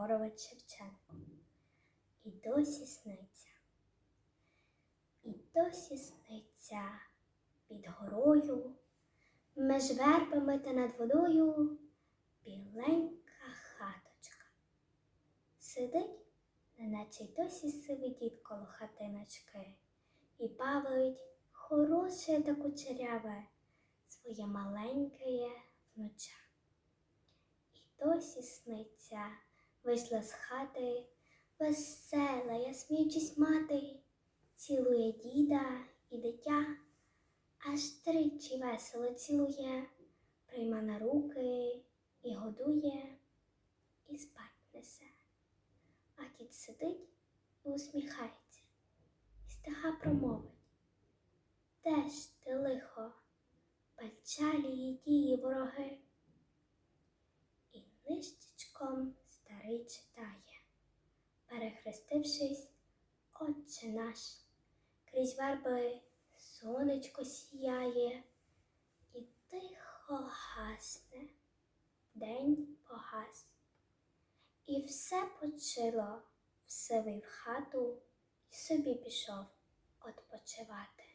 Григорович Шевченко. І досі сниться. І досі сниться під горою, меж вербами та над водою біленька хаточка. Сидить, неначе й досі сивий дід коло хатиночки, і бавить хороше та кучеряве своє маленьке внуча. І досі сниться, вийшла з хати, весела, я сміючись мати, цілує діда і дитя, аж тричі весело цілує, прийма на руки і годує, і спать несе. А дід сидить і усміхається, і стиха промовить. Де ж ти лихо, печалі й дії вороги? Перехрестившись, Отче наш, крізь верби сонечко сіяє, і тихо гасне, день погас. І все почило, все в хату, і собі пішов odpoczywaty.